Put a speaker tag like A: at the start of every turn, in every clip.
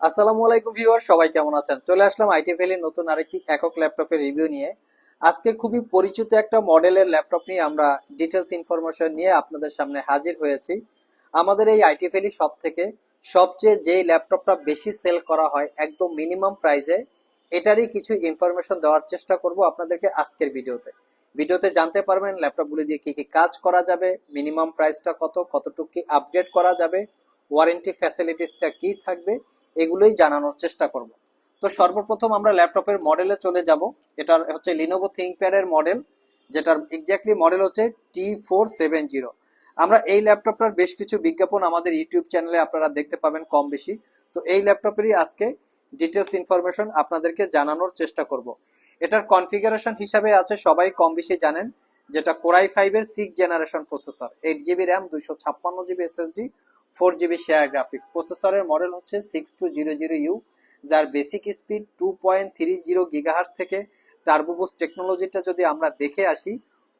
A: আসসালামু আলাইকুম ভিউয়ার সবাই কেমন আছেন? চলে আসলাম আইটি ভ্যালির নতুন আরেকটি একক ল্যাপটপের রিভিউ নিয়ে। আজকে খুবই পরিচিত একটা মডেলের ল্যাপটপ নিয়ে আমরা ডিটেলস ইনফরমেশন নিয়ে আপনাদের সামনে হাজির হয়েছি। আমাদের এই আইটি ভ্যালি সব থেকে সবচেয়ে যে ল্যাপটপটা বেশি সেল করা হয় একদম মিনিমাম প্রাইসে এটারই কিছু ইনফরমেশন দেওয়ার চেষ্টা করব আপনাদেরকে আজকের ভিডিওতে। ভিডিওতে জানতে পারবেন ল্যাপটপগুলি দিয়ে কি কি কাজ করা যাবে মিনিমাম প্রাইসটা কত, কতটুকু কি আপডেট করা যাবে ওয়ারেন্টি ফ্যাসিলিটিসটা কি থাকবে এগুলোই জানানোর চেষ্টা করব। তো সর্বপ্রথম আমরা ল্যাপটপের মডেলে চলে যাব। এটার হচ্ছে লিনোভো থিঙ্কপ্যাড এর মডেল, যেটার এক্স্যাক্টলি মডেল হচ্ছে টি ফোর সেভেন জিরো আমরা এই ল্যাপটপটার বেশ কিছু বিজ্ঞাপন আমাদের ইউটিউব চ্যানেলে আপনারা দেখতে পাবেন কম বেশি। তো এই ল্যাপটপেরই আজকে ডিটেলস ইনফরমেশন আপনাদেরকে জানানোর চেষ্টা করব। এটার কনফিগারেশন হিসাবে আছে সবাই কম বেশি জানেন, যেটা কোরাই ফাইভের six generation processor eight GB RAM দুইশো ছাপ্পান্ন GB SSD four GB share graphics প্রসেসরের মডেল হচ্ছে six two zero zero U যার basic speed two point three zero gigahertz থেকে টার্বোবুস টেকনোলজিটা যদি আমরা দেখে আসি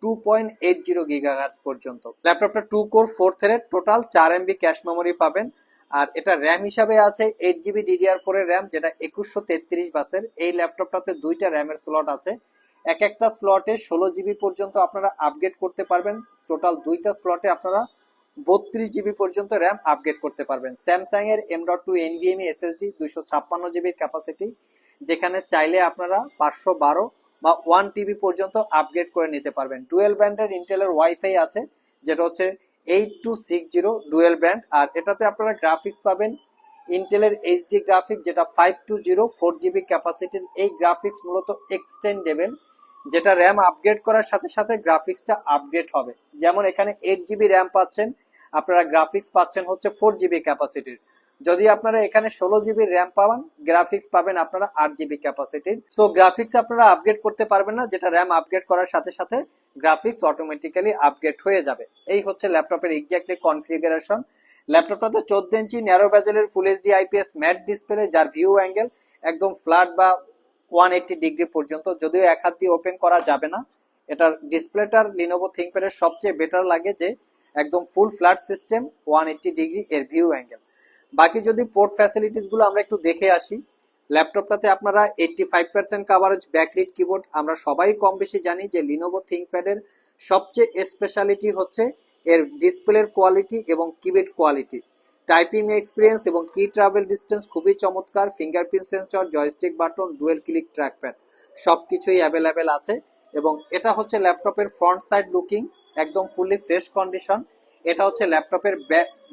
A: two point eight zero gigahertz পর্যন্ত। ল্যাপটপটা two core four thread total চার এমবি ক্যাশ মেমোরি পাবেন। আর এটা র্যাম হিসাবে আছে এইট জিবি ডিডিআর ফোর এর র্যাম যেটা একুশশো তেত্রিশ বাসের। এই ল্যাপটপটাতে দুইটা র্যামের স্লট আছে। এক একটা স্লটে ষোলো জিবি পর্যন্ত আপনারা আপগ্রেড করতে পারবেন। টোটাল দুইটা স্লটে আপনারা বত্রিশ জিবি পর্যন্ত র্যাম আপগ্রেড করতে পারবেন। স্যামসাং এর M dot two NVMe SSD দুইশো ছাপ্পান্ন জিবির ক্যাপাসিটি যেখানে চাইলে আপনারা পাঁচশো বারো বা ওয়ান টিবি পর্যন্ত আপগ্রেড করে নিতে পারবেন। ডুয়েল ব্র্যান্ডের ইন্টেলের ওয়াইফাই আছে, যেটা হচ্ছে eight two six zero dual brand আর এটাতে আপনারা গ্রাফিক্স পাবেন। ইন্টেলের এইচডি গ্রাফিক যেটা five two zero four GB ক্যাপাসিটির এই গ্রাফিক্স মূলত এক্সটেন্ডেবল যেটা র্যাম আপগ্রেড করার সাথে সাথে গ্রাফিক্সটা আপগ্রেড হবে। যেমন এখানে এইট জিবি র্যাম পাচ্ছেন, আপনারা গ্রাফিক্স পাচ্ছেন হচ্ছে ফোর জিবি ক্যাপাসিটির যদি আপনারা এখানে ষোলো জিবি র্যাম পাবেন গ্রাফিক্স পাবেন আপনারা আট জিবি ক্যাপাসিটির সো গ্রাফিক্স আপনারা আপগ্রেড করতে পারবেন না, যেটা র্যাম আপগ্রেড করার সাথে সাথে গ্রাফিক্স অটোমেটিক্যালি আপগ্রেড হয়ে যাবে। এই হচ্ছে ল্যাপটপের এক্স্যাক্টলি কনফিগারেশন ল্যাপটপটাতে চোদ্দ ইঞ্চি narrow ব্যাজেলের full HD IPS matte display যার ভিউ অ্যাঙ্গেল একদম ফ্ল্যাট বা ওয়ান এইটটি ডিগ্রি পর্যন্ত, যদিও এক হাত দিয়ে ওপেন করা যাবে না। এটার ডিসপ্লেটার লিনোভো থিঙ্কপ্যাডের সবচেয়ে বেটার লাগে যে, একদম full flat system one eighty degree এর ভিউ অ্যাঙ্গেল বাকি যদি পোর্ট ফ্যাসিলিটিসগুলো আমরা একটু দেখে আসি ল্যাপটপটাতে আপনারা eighty five percent coverage backlit keyboard আমরা সবাই কম বেশি জানি যে লিনোভো থিঙ্কপ্যাডের সবচেয়ে স্পেশালিটি হচ্ছে এর ডিসপ্লের কোয়ালিটি এবং কিবোর্ড কোয়ালিটি টাইপিং এক্সপিরিয়েন্স এবং কি ট্রাভেল ডিস্টেন্স খুবই চমৎকার। Fingerprint sensor joystick button dual click trackpad সব কিছুই অ্যাভেলেবেল আছে। এবং এটা হচ্ছে ল্যাপটপের ফ্রন্ট সাইড লুকিং একদম ফুললি ফ্রেশ কন্ডিশন এটা হচ্ছে ল্যাপটপের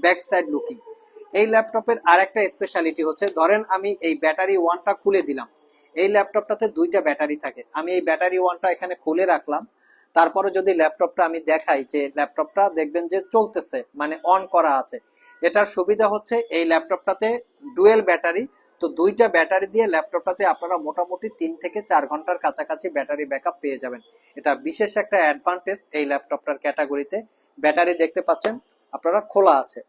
A: ব্যাক সাইড লুকিং এই ল্যাপটপের আর একটা স্পেশালিটি হচ্ছে, ধরেন আমি এই ব্যাটারি ওয়ানটা খুলে দিলাম। এই ল্যাপটপটাতে দুইটা ব্যাটারি থাকে। আমি এই ব্যাটারি ওয়ানটা এখানে খুলে রাখলাম। তারপরে যদি ল্যাপটপটা আমি দেখাই যে ল্যাপটপটা দেখবেন যে চলতেছে মানে অন করা আছে। এটার সুবিধা হচ্ছে এই ল্যাপটপটাতে ডুয়েল ব্যাটারি। তো দুইটা ব্যাটারি দিয়ে ল্যাপটপটাতে আপনারা মোটামুটি তিন থেকে চার ঘণ্টার কাছাকাছি ব্যাটারি ব্যাকআপ পেয়ে যাবেন। এটা বিশেষ একটা অ্যাডভান্টেজ এই ল্যাপটপটার ক্যাটাগরিতে। ব্যাটারি দেখতে পাচ্ছেন, আপনারা খোলা আছে।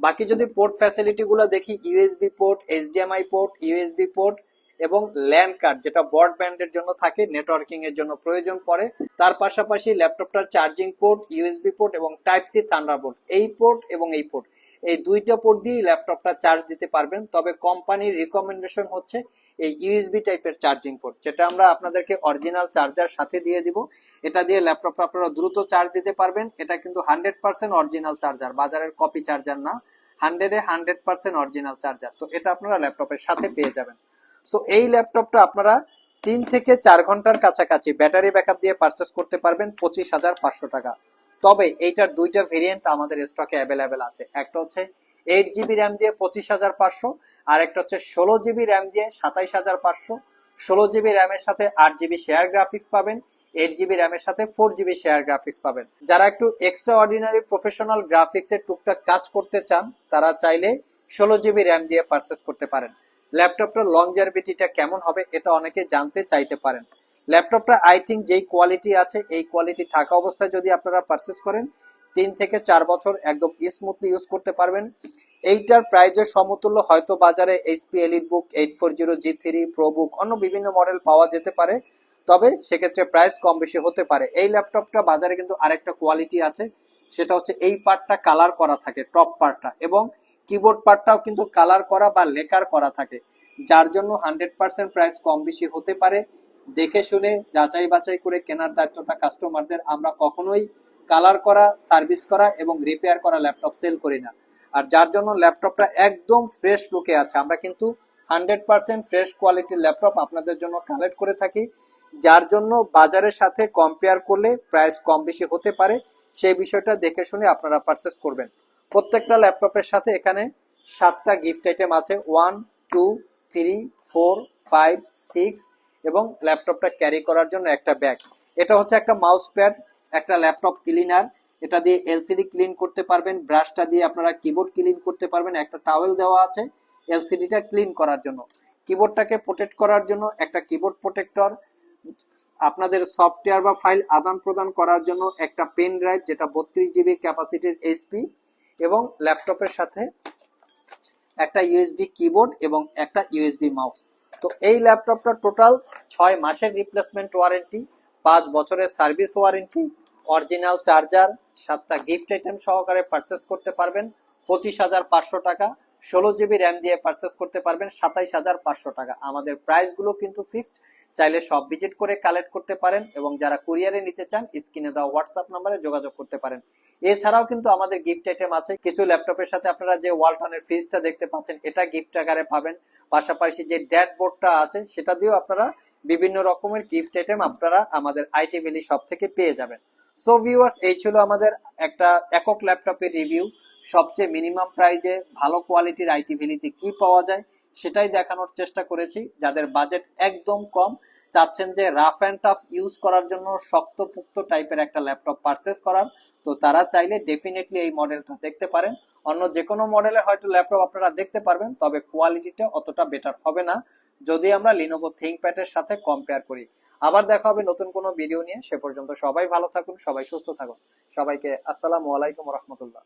A: বাকি যদি পোর্ট ফ্যাসিলিটি গুলো দেখি, USB port, HDMI port, USB port এবং ল্যান্ড কার্ড, যেটা ব্রডব্যান্ডের জন্য থাকে নেটওয়ার্কিং এর জন্য প্রয়োজন পড়ে। তার পাশাপাশি ল্যাপটপটার চার্জিং পোর্ট, ইউএসবি পোর্ট এবং টাইপ সি থান্ডারবোল্ট। এই পোর্ট এবং এই পোর্ট। এই দুইটা পোর্ট দিয়ে ল্যাপটপটা চার্জ দিতে পারবেন। তবে কোম্পানির রিকমেন্ডেশন হচ্ছে এই ইউএসবি টাইপের চার্জিং পোর্ট যেটা আমরা আপনাদেরকে অরিজিনাল চার্জার সাথে দিয়ে দিব। এটা দিয়ে ল্যাপটপ আপনারা দ্রুত চার্জ দিতে পারবেন। এটা কিন্তু হান্ড্রেড পার্সেন্ট অরিজিনাল চার্জার বাজারের কপি চার্জার না। হান্ড্রেডে হান্ড্রেড পার্সেন্ট অরিজিনাল চার্জার তো এটা আপনারা ল্যাপটপের সাথে পেয়ে যাবেন। সো এই ল্যাপটপটা আপনারা তিন থেকে চার ঘণ্টার কাছাকাছি ব্যাটারি ব্যাকআপ দিয়ে পারচেস করতে পারবেন পঁচিশ হাজার পাঁচশো টাকা। তবে এইটার দুইটা ভেরিয়েন্ট আমাদের স্টকে অ্যাভেলেবেল আছে। একটা হচ্ছে এইট জিবি র্যাম দিয়ে পঁচিশ হাজার পাঁচশো, আর একটা হচ্ছে ষোলো জিবি র্যাম দিয়ে সাতাইশ হাজার পাঁচশো। ষোলো জিবি র্যামের সাথে আট জিবি শেয়ার গ্রাফিক্স পাবেন এইট জিবি র্যামের সাথে ফোর জিবি শেয়ার গ্রাফিক্স পাবেন। যারা একটু এক্সট্রা অর্ডিনারি প্রফেশনাল গ্রাফিক্সের টুকটাক কাজ করতে চান, তারা চাইলে ষোলো জিবি র্যাম দিয়ে পারচেস করতে পারেন। ল্যাপটপটার লংজারভিটিটা কেমন হবে, এটা অনেকে জানতে চাইতে পারেন। ল্যাপটপটা আই থিঙ্ক যেই কোয়ালিটি আছে, এই কোয়ালিটি থাকা অবস্থায় যদি আপনারা পারচেস করেন, তিন থেকে চার বছর একদম স্মুথলি ইউজ করতে পারবেন। এইটার প্রাইজের সমতুল্য হয়তো বাজারে HP elite book eight four zero G three pro book অন্য বিভিন্ন মডেল পাওয়া যেতে পারে। তবে সেক্ষেত্রে প্রাইস কম বেশি হতে পারে। এই ল্যাপটপটা বাজারে কিন্তু আরেকটা কোয়ালিটি আছে, সেটা হচ্ছে এই পার্টটা কালার করা থাকে টপ পার্টটা এবং কিবোর্ড পার্টটাও কিন্তু কালার করা বা লেকার করা থাকে, যার জন্য হান্ড্রেড পার্সেন্ট প্রাইস কম বেশি হতে পারে। দেখে শুনে, যাচাই বাছাই করে কেনার দায়িত্বটা কাস্টমারদের আমরা কখনোই কালার করা সার্ভিস করা এবং রিপেয়ার করা ল্যাপটপ সেল করি না। আর যার জন্য ল্যাপটপটা একদম ফ্রেশ লুকে আছে, আমরা কিন্তু হান্ড্রেড পার্সেন্ট ফ্রেশ কোয়ালিটির ল্যাপটপ আপনাদের জন্য কালেক্ট করে থাকি। যার জন্য বাজারের সাথে কম্পেয়ার করলে প্রাইস কম বেশি হতে পারে, সেই বিষয়টা দেখে শুনে আপনারা পারচেস করবেন। প্রত্যেকটা ল্যাপটপের সাথে এখানে সাতটা গিফট আইটেম আছে। One two three four five six এবং ল্যাপটপটা ক্যারি করার জন্য একটা ব্যাগ। এটা হচ্ছে একটা মাউস প্যাড একটা ল্যাপটপ ক্লিনার। এটা দিয়ে এলসিডি ক্লিন করতে পারবেন, ব্রাশটা দিয়ে আপনারা কিবোর্ড ক্লিন করতে পারবেন, একটা টাওয়েল দেওয়া আছে এলসিডিটা ক্লিন করার জন্য। কিবোর্ডটাকে প্রোটেক্ট করার জন্য একটা কিবোর্ড প্রোটেক্টর, আপনাদের সফটওয়্যার বা ফাইল আদান প্রদান করার জন্য একটা পেন ড্রাইভ, যেটা বত্রিশ জিবি ক্যাপাসিটির এইচপি এবং ল্যাপটপের সাথে একটা ইউএসবি কিবোর্ড এবং একটা ইউএসবি মাউস। তো এই ল্যাপটপটা টোটাল ছয় মাসের রিপ্লেসমেন্ট ওয়ারেন্টি পাঁচ বছরের সার্ভিস ওয়ারেন্টি অরিজিনাল চার্জার সাতটা গিফট আইটেম সহকারে পারচেস করতে পারবেন। পঁচিশ হাজার পাঁচশো টাকা। ষোলো জিবি র্যাম দিয়ে পারচেস করতে পারবেন সাতাইশ হাজার পাঁচশো টাকা। আমাদের প্রাইসগুলো কিন্তু ফিক্সড চাইলে সব ভিজিট করে কালেক্ট করতে পারেন এবং যারা কুরিয়ারে নিতে চান, স্ক্রিনে দেওয়া হোয়াটসঅ্যাপ নাম্বারে যোগাযোগ করতে পারেন। এছাড়াও কিন্তু আমাদের গিফট আইটেম আছে। কিছু ল্যাপটপের সাথে আপনারা যে ওয়ালটনের ফ্রিজটা দেখতে পাচ্ছেন, এটা গিফট আকারে পাবেন। পাশাপাশি যে ড্যাট বোর্ডটা আছে, সেটা দিয়েও আপনারা বিভিন্ন রকমের গিফট আইটেম আপনারা আমাদের আইটি ভ্যালি শপ থেকে পেয়ে যাবেন। সো ভিউয়ার্স এই ছিল আমাদের একটা একক ল্যাপটপের রিভিউ সবচেয়ে মিনিমাম প্রাইজে ভালো কোয়ালিটির আইটি ভ্যালিতে কি পাওয়া যায় সেটাই দেখানোর চেষ্টা করেছি। যাদের বাজেট একদম কম, চাচ্ছেন যে রাফ অ্যান্ড টাফ ইউজ করার জন্য শক্তপুক্ত টাইপের একটা ল্যাপটপ পারচেস করার, তো তারা চাইলে ডেফিনেটলি এই মডেলটা দেখতে পারেন। অন্য যে কোনো মডেলের হয়তো ল্যাপটপ আপনারা দেখতে পারবেন, তবে কোয়ালিটিটা অতটা বেটার হবে না। যদি আমরা লিনোভো থিঙ্কপ্যাডের সাথে কম্পেয়ার করি। আবার দেখা হবে নতুন কোনো ভিডিও নিয়ে। সে পর্যন্ত সবাই ভালো থাকুন, সবাই সুস্থ থাকুন। সবাইকে আসসালামু আলাইকুম রহমতুল্লাহ।